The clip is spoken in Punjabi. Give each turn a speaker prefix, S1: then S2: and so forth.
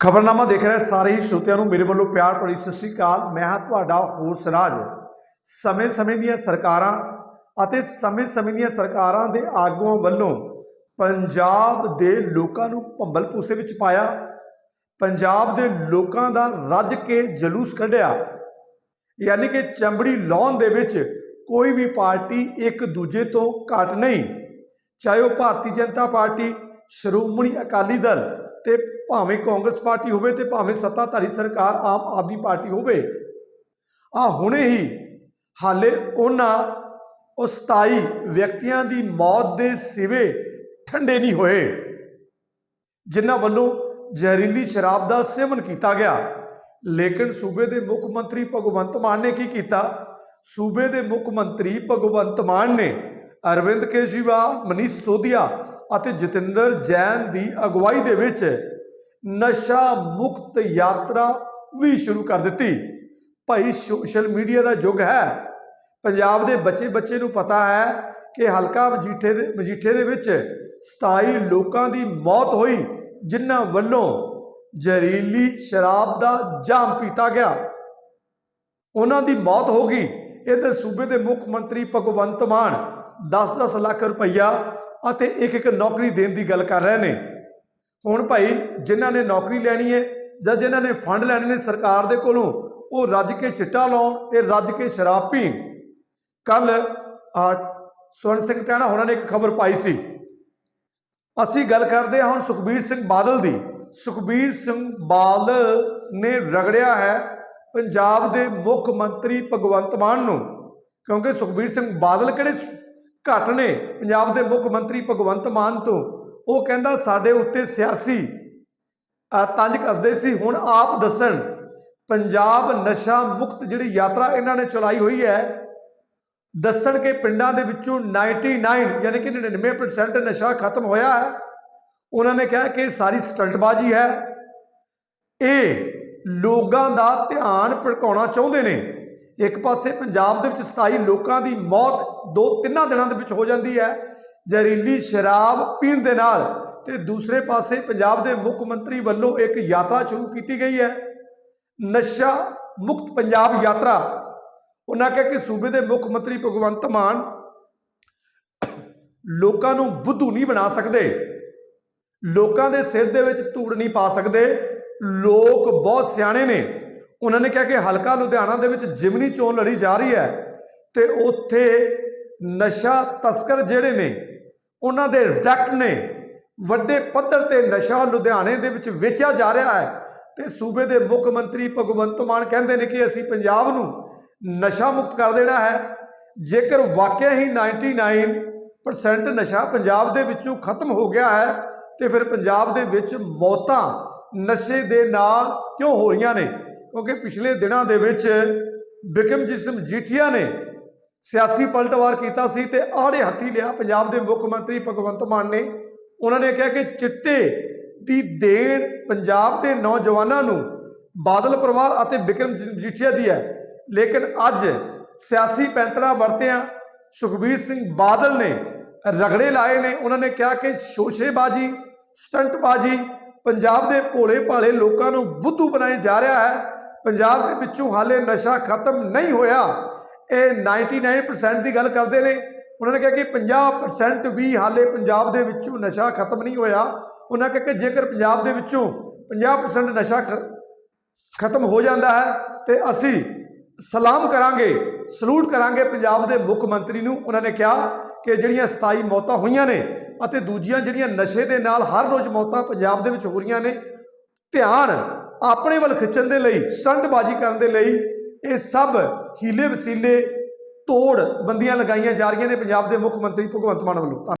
S1: ਖਬਰਨਾਮਾ ਦੇਖ ਰਹੇ ਸਾਰੇ ਹੀ ਸਰੋਤਿਆਂ ਨੂੰ ਮੇਰੇ ਵੱਲੋਂ ਪਿਆਰ ਭਰੀ ਸਤਿ ਸ੍ਰੀ ਅਕਾਲ। ਮੈਂ ਹਾਂ ਤੁਹਾਡਾ ਹੋਸ ਰਾਜ। ਸਮੇਂ-ਸਮੇਂ ਦੀਆਂ ਸਰਕਾਰਾਂ ਅਤੇ ਸਮੇਂ-ਸਮੇਂ ਦੀਆਂ ਸਰਕਾਰਾਂ ਦੇ ਆਗੂਆਂ ਵੱਲੋਂ ਪੰਜਾਬ ਦੇ ਲੋਕਾਂ ਨੂੰ ਭੰਬਲ ਭੂਸੇ ਵਿੱਚ ਪਾਇਆ। ਪੰਜਾਬ ਦੇ ਲੋਕਾਂ ਦਾ ਰੱਜ ਕੇ ਜਲੂਸ ਕੱਢਿਆ। ਯਾਨੀ ਕਿ ਚੰਬੜੀ ਲਾਉਣ ਦੇ ਵਿੱਚ ਕੋਈ ਵੀ ਪਾਰਟੀ ਇੱਕ ਦੂਜੇ ਤੋਂ ਘੱਟ ਨਹੀਂ। ਚਾਹੇ ਉਹ ਭਾਰਤੀ ਜਨਤਾ ਪਾਰਟੀ, ਸ਼੍ਰੋਮਣੀ ਅਕਾਲੀ ਦਲ ਤੇ ਭਾਵੇਂ ਕਾਂਗਰਸ ਪਾਰਟੀ ਹੋਵੇ ਤੇ ਭਾਵੇਂ ਸੱਤਾਧਾਰੀ ਸਰਕਾਰ ਆਮ ਆਦਮੀ ਪਾਰਟੀ ਹੋਵੇ, ਆ ਹੁਣੇ ਹੀ ਹਾਲੇ ਉਹਨਾਂ ਉਹ 27 ਵਿਅਕਤੀਆਂ ਦੀ ਮੌਤ ਦੇ ਸਿਵੇ ਠੰਡੇ ਨਹੀਂ ਹੋਏ, ਜਿਨ੍ਹਾਂ ਵੱਲੋਂ ਜ਼ਹਿਰੀਲੀ ਸ਼ਰਾਬ ਦਾ ਸੇਵਨ ਕੀਤਾ ਗਿਆ। ਲੇਕਿਨ ਸੂਬੇ ਦੇ ਮੁੱਖ ਮੰਤਰੀ ਭਗਵੰਤ ਮਾਨ ਨੇ ਕੀ ਕੀਤਾ? ਸੂਬੇ ਦੇ ਮੁੱਖ ਮੰਤਰੀ ਭਗਵੰਤ ਮਾਨ ਨੇ ਅਰਵਿੰਦ ਕੇਜਰੀਵਾਲ, ਮਨੀਸ਼ ਸੋਧੀਆ ਅਤੇ ਜਤਿੰਦਰ ਜੈਨ ਦੀ ਅਗਵਾਈ ਦੇ ਵਿੱਚ ਨਸ਼ਾ ਮੁਕਤ ਯਾਤਰਾ ਵੀ ਸ਼ੁਰੂ ਕਰ ਦਿੱਤੀ। ਭਾਈ ਸੋਸ਼ਲ ਮੀਡੀਆ ਦਾ ਯੁੱਗ ਹੈ। ਪੰਜਾਬ ਦੇ ਬੱਚੇ ਬੱਚੇ ਨੂੰ ਪਤਾ ਹੈ ਕਿ ਹਲਕਾ ਮਜੀਠੇ ਦੇ ਮਜੀਠੇ ਦੇ ਵਿੱਚ 27 ਲੋਕਾਂ ਦੀ ਮੌਤ ਹੋਈ, ਜਿਨ੍ਹਾਂ ਵੱਲੋਂ ਜ਼ਹਿਰੀਲੀ ਸ਼ਰਾਬ ਦਾ ਜਾਮ ਪੀਤਾ ਗਿਆ। ਉਹਨਾਂ ਦੀ ਮੌਤ ਹੋ ਗਈ। ਇਧਰ ਸੂਬੇ ਦੇ ਮੁੱਖ ਮੰਤਰੀ ਭਗਵੰਤ ਮਾਨ 10-10 ਲੱਖ ਰੁਪਈਆ ਅਤੇ ਇੱਕ ਇੱਕ ਨੌਕਰੀ ਦੇਣ ਦੀ ਗੱਲ ਕਰ ਰਹੇ ਨੇ। ਹੁਣ ਭਾਈ ਜਿਨ੍ਹਾਂ ਨੇ ਨੌਕਰੀ ਲੈਣੀ ਹੈ ਜਾਂ ਜਿਨ੍ਹਾਂ ਨੇ ਫੰਡ ਲੈਣੇ ਨੇ ਸਰਕਾਰ ਦੇ ਕੋਲੋਂ, ਉਹ ਰੱਜ ਕੇ ਚਿੱਟਾ ਲਾਉਣ ਤੇ ਰੱਜ ਕੇ ਸ਼ਰਾਬ ਪੀਣ। ਕੱਲ ਸਵਰਨ ਸਿੰਘ ਟਾਣਾ ਹੋਰਾਂ ਨੇ ਇੱਕ ਖਬਰ ਪਾਈ ਸੀ। ਅਸੀਂ ਗੱਲ ਕਰਦੇ ਹਾਂ ਹੁਣ ਸੁਖਬੀਰ ਸਿੰਘ ਬਾਦਲ ਦੀ। ਸੁਖਬੀਰ ਸਿੰਘ ਬਾਦਲ ਨੇ ਰਗੜਿਆ ਹੈ ਪੰਜਾਬ ਦੇ ਮੁੱਖ ਮੰਤਰੀ ਭਗਵੰਤ ਮਾਨ ਨੂੰ। ਕਿਉਂਕਿ ਸੁਖਬੀਰ ਸਿੰਘ ਬਾਦਲ ਕਿਹੜੇ ਘੱਟ ਨੇ। ਪੰਜਾਬ ਦੇ ਮੁੱਖ ਮੰਤਰੀ ਭਗਵੰਤ ਮਾਨ ਤੋਂ ਉਹ ਕਹਿੰਦਾ, ਸਾਡੇ ਉੱਤੇ ਸਿਆਸੀ ਤੰਜ ਕੱਸਦੇ ਸੀ। ਹੁਣ ਆਪ ਦੱਸਣ, ਪੰਜਾਬ ਨਸ਼ਾ ਮੁਕਤ ਜਿਹੜੀ ਯਾਤਰਾ ਇਹਨਾਂ ਨੇ ਚਲਾਈ ਹੋਈ ਹੈ, ਦੱਸਣ ਕਿ ਪਿੰਡਾਂ ਦੇ ਵਿੱਚੋਂ 99 ਯਾਨੀ ਕਿ 99% ਨਸ਼ਾ ਖਤਮ ਹੋਇਆ ਹੈ। ਉਹਨਾਂ ਨੇ ਕਿਹਾ ਕਿ ਸਾਰੀ ਸਟਲਟਬਾਜ਼ੀ ਹੈ। ਇਹ ਲੋਕਾਂ ਦਾ ਧਿਆਨ ਭੜਕਾਉਣਾ ਚਾਹੁੰਦੇ ਨੇ। ਇੱਕ ਪਾਸੇ ਪੰਜਾਬ ਦੇ ਵਿੱਚ 27 ਲੋਕਾਂ ਦੀ ਮੌਤ ਦੋ ਤਿੰਨਾਂ ਦਿਨਾਂ ਦੇ ਵਿੱਚ ਹੋ ਜਾਂਦੀ ਹੈ ਜ਼ਹਿਰੀਲੀ ਸ਼ਰਾਬ ਪੀਣ ਦੇ ਨਾਲ। ਤੇ ਦੂਸਰੇ ਪਾਸੇ ਪੰਜਾਬ ਦੇ ਮੁੱਖ ਮੰਤਰੀ ਵੱਲੋਂ ਇੱਕ ਯਾਤਰਾ ਸ਼ੁਰੂ ਕੀਤੀ ਗਈ ਹੈ। ਨਸ਼ਾ ਮੁਕਤ ਪੰਜਾਬ ਯਾਤਰਾ। ਉਹਨਾਂ ਕਿਹਾ ਕਿ ਸੂਬੇ ਦੇ ਮੁੱਖ ਮੰਤਰੀ ਭਗਵੰਤ ਮਾਨ ਲੋਕਾਂ ਨੂੰ ਬੁੱਧੂ ਨਹੀਂ ਬਣਾ ਸਕਦੇ। ਲੋਕਾਂ ਦੇ ਸਿਰ ਦੇ ਵਿੱਚ ਧੂੜ ਨਹੀਂ ਪਾ ਸਕਦੇ। ਲੋਕ ਬਹੁਤ ਸਿਆਣੇ ਨੇ। ਉਹਨਾਂ ਨੇ ਕਿਹਾ ਕਿ ਹਲਕਾ ਲੁਧਿਆਣਾ ਦੇ ਵਿੱਚ ਜਿਮਨੀ ਚੋਣ ਲੜੀ ਜਾ ਰਹੀ ਹੈ ਤੇ ਉੱਥੇ ਨਸ਼ਾ ਤਸਕਰ ਜਿਹੜੇ ਨੇ, ਉਹਨਾਂ ਦੇ ਡਾਇਰੈਕਟ ਨੇ। ਵੱਡੇ ਪੱਧਰ ਤੇ ਨਸ਼ਾ ਲੁਧਿਆਣੇ ਦੇ ਵਿੱਚ ਵੇਚਿਆ ਜਾ ਰਿਹਾ ਹੈ। ਤੇ ਸੂਬੇ ਦੇ ਮੁੱਖ ਮੰਤਰੀ ਭਗਵੰਤ ਮਾਨ ਕਹਿੰਦੇ ਨੇ ਕਿ ਅਸੀਂ ਪੰਜਾਬ ਨੂੰ ਨਸ਼ਾ ਮੁਕਤ ਕਰ ਦੇਣਾ ਹੈ। ਜੇਕਰ ਵਾਕਿਆ ਹੀ 99% ਨਸ਼ਾ ਪੰਜਾਬ ਦੇ ਵਿੱਚੋਂ ਖਤਮ ਹੋ ਗਿਆ ਹੈ, ਤੇ ਫਿਰ ਪੰਜਾਬ ਦੇ ਵਿੱਚ ਮੌਤਾਂ ਨਸ਼ੇ ਦੇ ਨਾਲ ਕਿਉਂ ਹੋ ਰਹੀਆਂ ਨੇ? ਕਿਉਂਕਿ ਪਿਛਲੇ ਦਿਨਾਂ ਦੇ ਵਿੱਚ ਬਿਕਮ ਸਿੰਘ ਜੀਠੀਆ ਨੇ ਸਿਆਸੀ ਪਲਟਵਾਰ ਕੀਤਾ ਸੀ ਤੇ ਆੜੇ ਹੱਥੀ ਲਿਆ। ਪੰਜਾਬ ਦੇ ਮੁੱਖ ਮੰਤਰੀ ਭਗਵੰਤ ਮਾਨ ਨੇ ਉਹਨਾਂ ਨੇ ਕਿਹਾ ਕਿ ਚਿੱਟੇ ਦੀ ਦੇਣ ਪੰਜਾਬ ਦੇ ਨੌਜਵਾਨਾਂ ਨੂੰ ਬਾਦਲ ਪਰਿਵਾਰ ਅਤੇ ਬਿਕਰਮ ਜੀਠੀਆ ਦੀ ਹੈ। ਲੇਕਿਨ ਅੱਜ ਸਿਆਸੀ ਪੈਂਤੜਾ ਵਰਤਿਆਂ ਸੁਖਬੀਰ ਸਿੰਘ ਬਾਦਲ ਨੇ ਰਗੜੇ ਲਾਏ ਨੇ। ਉਹਨਾਂ ਨੇ ਕਿਹਾ ਕਿ ਸ਼ੋਸ਼ੇਬਾਜ਼ੀ, ਸਟੰਟਬਾਜ਼ੀ ਪੰਜਾਬ ਦੇ ਭੋਲੇ ਭਾਲੇ ਲੋਕਾਂ ਨੂੰ ਬੁੱਧੂ ਬਣਾਏ ਜਾ ਰਿਹਾ ਹੈ। ਪੰਜਾਬ ਦੇ ਵਿੱਚੋਂ ਹਾਲੇ ਨਸ਼ਾ ਖਤਮ ਨਹੀਂ ਹੋਇਆ। ਇਹ 99% ਦੀ ਗੱਲ ਕਰਦੇ ਨੇ। ਉਹਨਾਂ ਨੇ ਕਿਹਾ ਕਿ 50% ਵੀ ਹਾਲੇ ਪੰਜਾਬ ਦੇ ਵਿੱਚੋਂ ਨਸ਼ਾ ਖਤਮ ਨਹੀਂ ਹੋਇਆ। ਉਹਨਾਂ ਕਿਹਾ ਕਿ ਜੇਕਰ ਪੰਜਾਬ ਦੇ ਵਿੱਚੋਂ 50% ਨਸ਼ਾ ਖ- ਖਤਮ ਹੋ ਜਾਂਦਾ ਹੈ, ਤੇ ਅਸੀਂ ਸਲਾਮ ਕਰਾਂਗੇ, ਸਲੂਟ ਕਰਾਂਗੇ ਪੰਜਾਬ ਦੇ ਮੁੱਖ ਮੰਤਰੀ ਨੂੰ। ਉਹਨਾਂ ਨੇ ਕਿਹਾ ਕਿ ਜਿਹੜੀਆਂ 27 ਮੌਤਾਂ ਹੋਈਆਂ ਨੇ ਅਤੇ ਦੂਜੀਆਂ ਜਿਹੜੀਆਂ ਨਸ਼ੇ ਦੇ ਨਾਲ ਹਰ ਰੋਜ਼ ਮੌਤਾਂ ਪੰਜਾਬ ਦੇ ਵਿੱਚ ਹੋ ਰਹੀਆਂ ਨੇ, ਧਿਆਨ ਆਪਣੇ ਵੱਲ ਖਿੱਚਣ ਦੇ ਲਈ, ਸਟੰਟਬਾਜ਼ੀ ਕਰਨ ਦੇ ਲਈ, ਇਹ ਸਭ ਹੀਲੇ ਵਸੀਲੇ ਤੋੜ ਬੰਦੀਆਂ ਲਗਾਈਆਂ ਜਾ ਰਹੀਆਂ ਨੇ ਪੰਜਾਬ ਦੇ ਮੁੱਖ ਮੰਤਰੀ ਭਗਵੰਤ ਮਾਨ ਵੱਲੋਂ। ਧੰਨ-